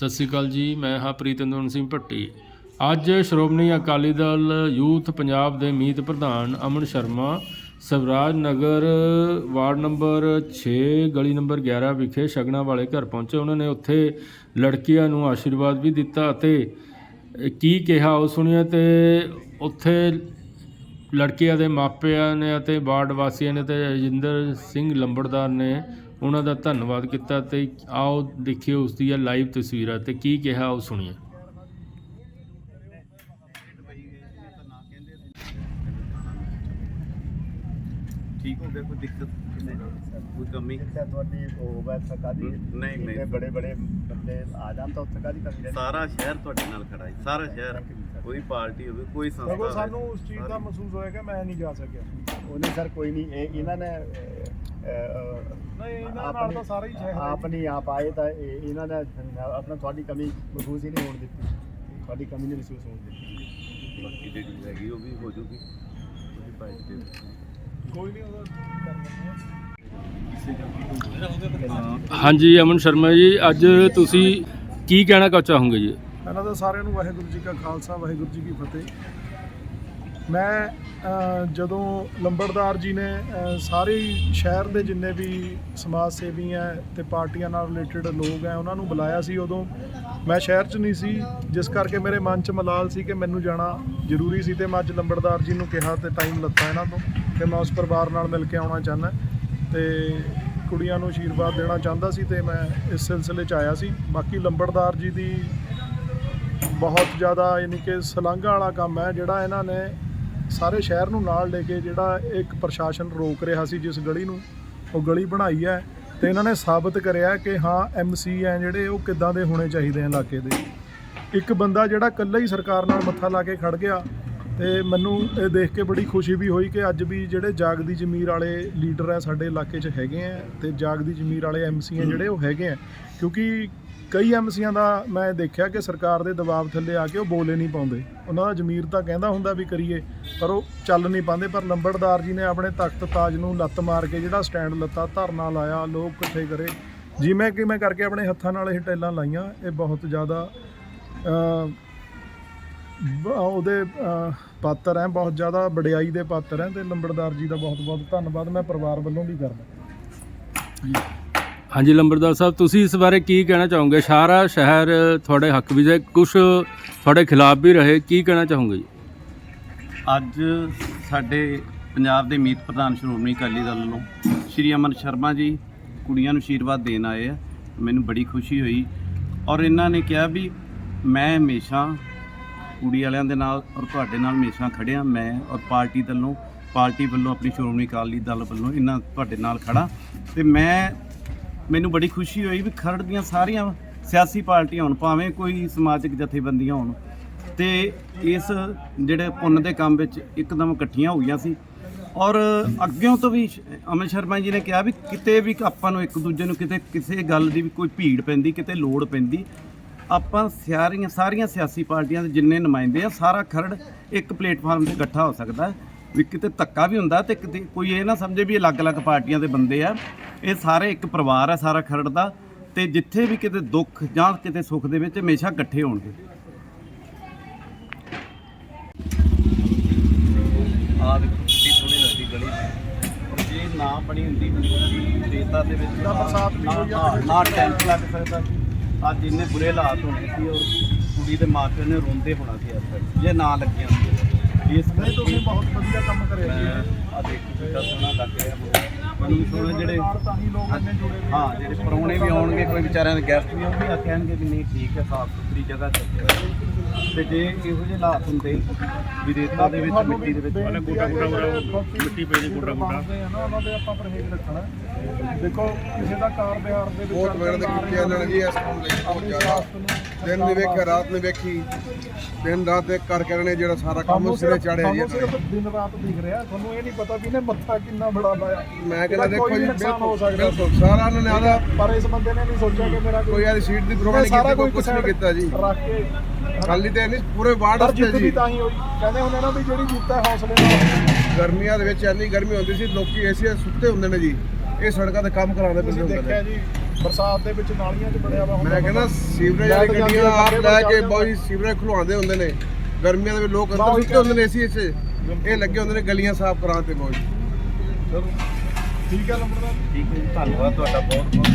ਸਤਿ ਸ੍ਰੀ ਅਕਾਲ ਜੀ, ਮੈਂ ਹਾਂ ਪ੍ਰੀਤੰਦਨ ਸਿੰਘ ਭੱਟੀ। ਅੱਜ ਸ਼੍ਰੋਮਣੀ ਅਕਾਲੀ ਦਲ ਯੂਥ ਪੰਜਾਬ ਦੇ ਮੀਤ ਪ੍ਰਧਾਨ ਅਮਨ ਸ਼ਰਮਾ, ਸਵਰਾਜ ਨਗਰ ਵਾਰਡ ਨੰਬਰ 6 ਗਲੀ ਨੰਬਰ 11 ਵਿਖੇ ਸ਼ਗਨਾ ਵਾਲੇ ਘਰ ਪਹੁੰਚੇ। ਉਹਨਾਂ ਨੇ ਉੱਥੇ ਲੜਕੀਆਂ ਨੂੰ ਆਸ਼ੀਰਵਾਦ ਵੀ ਦਿੱਤਾ ਅਤੇ ਕੀ ਕਿਹਾ ਉਹ ਸੁਣਿਆ ਤੇ ਉੱਥੇ ਲੜਕੀਆਂ ਦੇ ਮਾਪਿਆਂ ਨੇ ਅਤੇ ਵਾਰਡ ਵਾਸੀਆਂ ਨੇ ਤੇ ਰਜਿੰਦਰ ਸਿੰਘ ਲੰਬੜਦਾਰ ਨੇ ਉਹਨਾਂ ਦਾ ਧੰਨਵਾਦ ਕੀਤਾ ਤੇ ਆਓ ਦੇਖੀਏ ਉਸ ਦੀਆਂ ਲਾਈਵ ਤਸਵੀਰਾਂ ਤੇ ਕੀ ਕਿਹਾ ਉਹ ਸੁਣੀਏ। ਠੀਕ ਹੋ ਗਿਆ ਕੋਈ ਦਿੱਕਤ? ਕੋਈ ਕਮੀ? ਇੱਥੇ ਤੁਹਾਡੀ ਉਹ ਵੈ ਸਰਕਾਰੀ ਨਹੀਂ, ਨਹੀਂ। ਇੰਨੇ ਬੜੇ ਬੜੇ ਬੰਦੇ ਆ ਜਾਣ ਤਾਂ ਉੱਥੇ ਕਾਦੀ ਕਮੀ ਰਹਿੰਦੀ ਸਾਰਾ ਸ਼ਹਿਰ ਤੁਹਾਡੇ ਨਾਲ ਖੜਾ ਹੈ ਸਾਰਾ ਸ਼ਹਿਰ। ਕੋਈ ਪਾਰਟੀ ਹੋਵੇ ਕੋਈ ਸੰਸਥਾ ਸਾਨੂੰ ਉਸ ਚੀਜ਼ ਦਾ ਮਹਿਸੂਸ ਹੋਇਆ ਕਿ ਮੈਂ ਨਹੀਂ ਜਾ ਸਕਿਆ। ਉਹਨੇ ਸਰ ਕੋਈ ਨਹੀਂ ਇਹ ਇਹਨਾਂ ਨੇ ਨਹੀਂ ਇਹਨਾਂ ਨਾਲ ਆਪਣੀ- ਤਾਂ ਸਾਰਾ ਹੀ ਸ਼ਹਿਰ ਹੈ ਆਪ ਨਹੀਂ ਆਪ ਆਏ ਤਾਂ ਇਹ- ਇਹਨਾਂ ਨੇ ਆਪਣਾ ਤੁਹਾਡੀ ਕਮੀ ਮਹਿਸੂਸ ਹੀ ਨਹੀਂ ਹੋਣ ਦਿੱਤੀ। ਤੁਹਾਡੀ ਕਮੀ ਨਹੀਂ ਮਹਿਸੂਸ ਹੋਣ ਦਿੱਤੀ। ਬਾਕੀ ਜਿਹੜੀ ਹੈਗੀ ਉਹ ਵੀ ਹੋ ਜੂਗੀ। ਉਹਦੀ ਪਾਰਟੀ ਦੇ ਕੋਈ ਨਹੀਂ ਉਹਦਾ ਕਰ ਲੈਂਦੇ ਹਾਂ। ਹਾਂਜੀ ਅਮਨ ਸ਼ਰਮਾ ਜੀ ਅੱਜ ਤੁਸੀਂ ਕੀ ਕਹਿਣਾ ਚਾਹੋਗੇ ਜੀ? ਪਹਿਲਾਂ ਤਾਂ ਸਾਰਿਆਂ ਨੂੰ ਵਾਹਿਗੁਰੂ ਜੀ ਕਾ ਖਾਲਸਾ ਵਾਹਿਗੁਰੂ ਜੀ ਕੀ ਫਤਿਹ। ਮੈਂ ਜਦੋਂ ਲੰਬੜਦਾਰ ਜੀ ਨੇ ਸਾਰੇ ਸ਼ਹਿਰ ਦੇ ਜਿੰਨੇ ਵੀ ਸਮਾਜ ਸੇਵੀ ਹੈ ਤੇ ਪਾਰਟੀਆਂ ਨਾਲ ਰਿਲੇਟਡ ਲੋਕ ਹੈ ਉਹਨਾਂ ਨੂੰ ਬੁਲਾਇਆ ਸੀ ਉਦੋਂ। ਮੈਂ ਸ਼ਹਿਰ 'ਚ ਨਹੀਂ ਸੀ, ਜਿਸ ਕਰਕੇ ਮੇਰੇ ਮਨ 'ਚ ਮਲਾਲ ਸੀ ਕਿ ਮੈਨੂੰ ਜਾਣਾ ਜ਼ਰੂਰੀ ਸੀ ਤੇ ਮੈਂ ਅੱਜ ਲੰਬੜਦਾਰ ਜੀ ਨੂੰ ਕਿਹਾ ਤੇ ਟਾਈਮ ਲੱਤਾ ਇਹਨਾਂ ਤੋਂ ਕਿ ਮੈਂ ਉਸ ਪਰਿਵਾਰ ਨਾਲ ਮਿਲ ਕੇ ਆਉਣਾ ਚਾਹੁੰਦਾ। ਤੇ ਕੁੜੀਆਂ ਨੂੰ ਆਸ਼ੀਰਵਾਦ ਦੇਣਾ ਚਾਹੁੰਦਾ ਸੀ ਤੇ ਮੈਂ ਇਸ ਸਿਲਸਿਲੇ 'ਚ ਆਇਆ ਸੀ। ਬਾਕੀ ਲੰਬੜਦਾਰ ਜੀ ਦੀ ਬਹੁਤ ਜ਼ਿਆਦਾ ਯਾਨੀ ਕਿ ਸਲਾਘਾ ਵਾਲਾ ਕੰਮ ਹੈ ਜਿਹੜਾ ਇਹਨਾਂ ਨੇ ਸਾਰੇ ਸ਼ਹਿਰ ਨੂੰ ਨਾਲ ਲੈ ਕੇ ਜਿਹੜਾ ਇੱਕ ਪ੍ਰਸ਼ਾਸਨ ਰੋਕ ਰਿਹਾ ਸੀ ਜਿਸ ਗਲੀ ਨੂੰ, ਉਹ ਗਲੀ ਬਣਾਈ ਹੈ ਤੇ ਇਹਨਾਂ ਨੇ ਸਾਬਤ ਕਰਿਆ ਕਿ ਹਾਂ ਐਮਸੀ ਹੈ ਜਿਹੜੇ, ਉਹ ਕਿੱਦਾਂ ਦੇ ਹੋਣੇ ਚਾਹੀਦੇ ਆ ਇਲਾਕੇ ਦੇ। ਇੱਕ ਬੰਦਾ ਜਿਹੜਾ ਇਕੱਲਾ ਹੀ ਸਰਕਾਰ ਨਾਲ ਮੱਥਾ ਲਾ ਕੇ ਖੜ ਗਿਆ ਤੇ ਮੈਨੂੰ ਇਹ ਦੇਖ ਕੇ ਬੜੀ ਖੁਸ਼ੀ ਵੀ ਹੋਈ ਕਿ ਅੱਜ ਵੀ ਜਿਹੜੇ ਜਾਗਦੀ ਜ਼ਮੀਰ ਵਾਲੇ ਲੀਡਰ ਹੈ ਸਾਡੇ ਇਲਾਕੇ 'ਚ ਹੈਗੇ ਆ ਤੇ ਜਾਗਦੀ ਜ਼ਮੀਰ ਵਾਲੇ ਐਮਸੀ ਆ ਜਿਹੜੇ, ਉਹ ਹੈਗੇ ਆ। ਕਿਉਂਕਿ ਕਈ ਐਮਸੀਆਂ ਦਾ ਮੈਂ ਦੇਖਿਆ ਕਿ ਸਰਕਾਰ ਦੇ ਦਬਾਅ ਥੱਲੇ ਆ ਕੇ ਉਹ ਬੋਲੇ ਨਹੀਂ ਪਾਉਂਦੇ। ਉਹਨਾਂ ਦਾ ਜ਼ਮੀਰ ਤਾਂ ਕਹਿੰਦਾ ਹੁੰਦਾ ਵੀ ਕਰੀਏ, ਪਰ ਉਹ ਚੱਲ ਨਹੀਂ ਪਾਉਂਦੇ। ਪਰ ਲੰਬੜਦਾਰ ਜੀ ਨੇ ਆਪਣੇ ਤਖਤ ਤਾਜ ਨੂੰ ਲੱਤ ਮਾਰ ਕੇ ਜਿਹੜਾ ਸਟੈਂਡ ਲੱਤਾ ਧਰਨਾ ਲਾਇਆ, ਲੋਕ ਇਕੱਠੇ ਕਰੇ। ਜਿਵੇਂ ਕਿ ਮੈਂ ਕਰਕੇ ਆਪਣੇ ਹੱਥਾਂ ਨਾਲ ਇਹ ਟੈਲਾਂ ਲਾਈਆਂ, ਇਹ ਬਹੁਤ ਜ਼ਿਆਦਾ ਉਹਦੇ ਪਾਤਰ ਹੈ, ਬਹੁਤ ਜ਼ਿਆਦਾ ਵਡਿਆਈ ਦੇ ਪਾਤਰ ਹੈ ਤੇ ਲੰਬੜਦਾਰ ਜੀ ਦਾ ਬਹੁਤ ਬਹੁਤ ਧੰਨਵਾਦ ਮੈਂ ਪਰਿਵਾਰ ਵੱਲੋਂ ਵੀ ਕਰਦਾ। ਹਾਂਜੀ, ਲੰਬਰਦਾਰ ਸਾਹਿਬ, ਤੁਸੀਂ ਇਸ ਬਾਰੇ ਕੀ ਕਹਿਣਾ ਚਾਹੋਗੇ? ਸਾਰਾ ਸ਼ਹਿਰ ਤੁਹਾਡੇ ਹੱਕ ਵਿੱਚ ਹੈ ਕੁਝ ਤੁਹਾਡੇ ਖਿਲਾਫ ਵੀ ਰਹੇ, ਕੀ ਕਹਿਣਾ ਚਾਹੋਗੇ ਜੀ? ਅੱਜ ਸਾਡੇ ਪੰਜਾਬ ਦੇ ਮੀਤ ਪ੍ਰਧਾਨ ਸ਼੍ਰੋਮਣੀ ਅਕਾਲੀ ਦਲ ਨੂੰ ਸ਼੍ਰੀ ਅਮਨ ਸ਼ਰਮਾ ਜੀ ਕੁੜੀਆਂ ਨੂੰ ਆਸ਼ੀਰਵਾਦ ਦੇਣ ਆਏ ਆ। ਮੈਨੂੰ ਬੜੀ ਖੁਸ਼ੀ ਹੋਈ ਔਰ ਇਹਨਾਂ ਨੇ ਕਿਹਾ ਵੀ ਮੈਂ ਹਮੇਸ਼ਾ ਕੁੜੀ ਵਾਲਿਆਂ ਦੇ ਨਾਲ ਔਰ ਤੁਹਾਡੇ ਨਾਲ ਹਮੇਸ਼ਾ ਖੜਿਆ। ਮੈਂ ਔਰ ਪਾਰਟੀ ਵੱਲੋਂ ਪਾਰਟੀ ਵੱਲੋਂ ਆਪਣੀ ਸ਼੍ਰੋਮਣੀ ਅਕਾਲੀ ਦਲ ਵੱਲੋਂ ਇਹਨਾਂ ਤੁਹਾਡੇ ਨਾਲ ਖੜਾ ਤੇ ਮੈਂ ਮੈਨੂੰ ਬੜੀ ਖੁਸ਼ੀ ਹੋਈ ਵੀ ਖਰੜ ਦੀਆਂ ਸਾਰੀਆਂ ਸਿਆਸੀ ਪਾਰਟੀਆਂ ਹੋਣ, ਭਾਵੇਂ ਕੋਈ ਸਮਾਜਿਕ ਜਥੇਬੰਦੀਆਂ ਹੋਣ। ਤੇ ਇਸ ਜਿਹੜੇ ਪੁੰਨ ਦੇ ਕੰਮ ਵਿੱਚ ਇੱਕਦਮ ਇਕੱਠੀਆਂ ਹੋਈਆਂ ਸੀ। ਔਰ ਅੱਗਿਓਂ ਤੋਂ ਵੀ ਅਮਨ ਸ਼ਰਮਾ ਜੀ ਨੇ ਕਿਹਾ ਵੀ ਕਿਤੇ ਵੀ ਆਪਾਂ ਨੂੰ ਇੱਕ ਦੂਜੇ ਨੂੰ ਕਿਤੇ ਕਿਸੇ ਗੱਲ ਦੀ ਵੀ ਕੋਈ ਭੀੜ ਪੈਂਦੀ, ਕਿਤੇ ਲੋੜ ਪੈਂਦੀ, ਆਪਾਂ ਸਾਰੀਆਂ ਸਾਰੀਆਂ ਸਿਆਸੀ ਪਾਰਟੀਆਂ ਦੇ ਜਿੰਨੇ ਨੁਮਾਇੰਦੇ ਆ, ਸਾਰਾ ਖਰੜ ਇੱਕ ਪਲੇਟਫਾਰਮ ਤੇ ਇਕੱਠਾ ਹੋ ਸਕਦਾ। ਵੀ ਕਿਤੇ ਧੱਕਾ ਵੀ ਹੁੰਦਾ ਤੇ ਕਿਤੇ ਕੋਈ ਇਹ ਨਾ ਸਮਝੇ ਵੀ ਇਹ ਅਲੱਗ-ਅਲੱਗ ਪਾਰਟੀਆਂ ਦੇ ਬੰਦੇ ਆ। ਇਹ ਸਾਰੇ ਇੱਕ ਪਰਿਵਾਰ ਆ ਸਾਰਾ ਖਰੜ ਦਾ ਤੇ ਜਿੱਥੇ ਵੀ ਕਿਤੇ ਦੁੱਖ ਜਾਂ ਕਿਤੇ ਸੁੱਖ ਦੇ ਵਿੱਚ ਹਮੇਸ਼ਾ ਇਕੱਠੇ ਹੋਣਗੇ। ਆ ਦੇਖੋ ਕਿੰਨੀ ਸੋਹਣੀ ਲੱਗਦੀ ਗਲੀ। ਜੇ ਨਾ ਬਣੀ ਹੁੰਦੀ ਰੇਤਾ ਦੇ ਵਿੱਚ ਨਾ- ਤੇ ਨਾ ਟੈਂਟ ਲੱਗ ਸਕਦਾ। ਸੀ ਅੱਜ ਇੰਨੇ ਬੁਰੇ ਹਾਲਾਤ ਹੋਣੇ ਸੀ ਔਰ ਕੁੜੀ ਦੇ ਮਾਪਿਆਂ ਨੇ ਰੋਂਦੇ ਹੋਣਾ ਸੀ ਇਸ ਵੇਲੇ ਜੇ ਨਾ ਲੱਗੀਆਂ ਹੁੰਦੀਆਂ। ਇਸ ਕਰਕੇ ਤੁਸੀਂ ਬਹੁਤ ਵਧੀਆ ਕੰਮ ਕਰਿਆ ਜੀ। ਆ ਦੇਖੋ ਕਿੰਨਾ ਸੋਹਣਾ ਲੱਗ ਰਿਹਾ ਮੈਨੂੰ ਵੀ ਸੋਹਣਾ ਜਿਹੜੇ ਤਾਂ ਹੀ ਲੋਕ ਇੰਨੇ ਜੁੜੇ ਹਾਂ ਜਿਹੜੇ ਪਰੌਣੇ ਵੀ ਆਉਣਗੇ ਕੋਈ ਵਿਚਾਰਿਆਂ ਦੇ ਗੈਸਟ ਵੀ ਆਉਣਗੇ ਆ ਕਹਿਣਗੇ ਵੀ ਨਹੀਂ ਠੀਕ ਹੈ ਸਾਫ਼ ਸੁਥਰੀ ਜਗ੍ਹਾ ਤੇ ਤੇ ਜੇ ਇਹੋ ਜਿਹੇ ਹਾਲਾਤ ਹੁੰਦੇ ਵੀ ਰੇਤਾ ਦੇ ਵਿੱਚ ਮਿੱਟੀ ਦੇ ਵਿੱਚ। ਜਿਹੜੇ ਗੋਡਾ- ਲੋਕੀ ਮਿੱਟੀ ਪਈ ਦੀ ਆ ਨਾ ਉਹਨਾਂ ਦੇ ਆਪਾਂ ਪਰਹੇਜ਼ ਰੱਖਣਾ। ਦੇਖੋ ਕਿਸੇ ਦਾ ਕਾਰ ਬਿਹਾਰ ਦੇ ਵਿੱਚ ਬਹੁਤ ਮਿਹਨਤ ਕੀਤੀ ਇਹਨਾਂ ਨੇ ਜੀ ਇਸ ਕੰਮ ਲਈ ਬਹੁਤ ਜ਼ਿਆਦਾ। ਦਿਨ ਨਹੀਂ ਵੇਖਿਆ ਰਾਤ ਨਹੀਂ ਵੇਖੀ। ਦਿਨ ਰਾਤ ਇੱਕ ਕਰਕੇ ਇਹਨਾਂ ਨੇ ਜਿਹੜਾ ਸਾਰਾ ਕੰਮ ਸਿਰੇ ਚਾੜਿਆ ਜੀ ਦਿਨ ਰਾਤ ਦਿਖ ਰਿਹਾ। ਤੁਹਾਨੂੰ ਇਹ ਨਹੀਂ ਪਤਾ ਵੀ ਇਹਨੇ ਮੱਥਾ ਕਿੰਨਾ ਬੜਾ ਲਾਇਆ। ਮੈਂ ਕਹਿੰਦਾ ਇਹਦਾ ਦੇਖੋ ਕੋਈ ਜੀ ਨੁਕਸਾਨ ਹੋ ਬਿਲਕੁਲ ਸਕਦਾ। ਬਿਲਕੁਲ ਸਾਰਾ ਇਹਨਾਂ ਨੇ ਆਦਾ ਪਰ ਇਸ ਬੰਦੇ ਨੇ ਨਹੀਂ ਸੋਚਿਆ ਕਿ ਮੇਰਾ ਕੋਈ ਆਦੀ ਸੀਟ ਦੀ ਪ੍ਰੋਵਾਈਡ ਨਹੀਂ ਕੀਤੀ ਕੋਈ ਕੁਝ ਨਹੀਂ ਕੀਤਾ ਜੀ। ਰੱਖ ਕੇ ਖਾਲੀ ਤੇ ਨਹੀਂ ਪੂਰੇ ਵਾਰਡ ਪਰ ਵਾਸਤੇ ਜਿੱਤ ਵੀ ਜੀ ਤਾਂ ਹੀ ਹੋਈ। ਕਹਿੰਦੇ ਹੁੰਦੇ ਨਾ ਵੀ ਜਿਹੜੀ ਜਿੱਤ ਹੈ ਹੌਸਲੇ ਨਾਲ। ਗਰਮੀਆਂ ਦੇ ਵਿੱਚ ਇੰਨੀ ਗਰਮੀ ਹੁੰਦੀ ਸੀ ਲੋਕੀ ਐਸੇ ਸੁੱਤੇ ਹੁੰਦੇ ਨੇ ਜੀ। ਇਹ ਸੜਕਾਂ ਤੇ ਕੰਮ ਕਰਾਉਂਦੇ ਪੈਂਦੇ ਤੁਸੀਂ ਹੁੰਦੇ ਦੇਖਿਆ ਨੇ ਜੀ ਬਰਸਾਤ ਦੇ ਵਿੱਚ ਨਾਲੀਆਂ 'ਚ ਬੜਿਆ ਵਾ ਹੁੰਦਾ ਮੈਂ ਕਹਿੰਦਾ ਸੀਵਰੇਜ ਵਾਲੀ ਗੱਡੀਆਂ ਆਪ ਲੈ ਕੇ ਬਹੁਤ ਹੀ ਸੀਵਰੇਜ ਖੁਲਵਾਉਂਦੇ ਹੁੰਦੇ ਨੇ। ਗਰਮੀਆਂ ਦੇ ਵਿੱਚ ਲੋਕ ਅੰਦਰ ਸੁੱਤੇ ਹੁੰਦੇ ਨੇ ਏਸੀ 'ਚ। ਇਹ ਲੱਗੇ ਹੁੰਦੇ ਨੇ ਗਲੀਆਂ ਸਾਫ਼ ਕਰਾਉਣ ਤੇ ਬਹੁਤ। ਚਲੋ। ਠੀਕ ਹੈ ਲੰਬੜਦਾਰ ਠੀਕ ਹੈ ਧੰਨਵਾਦ ਤੁਹਾਡਾ ਬਹੁਤ ਬਹੁਤ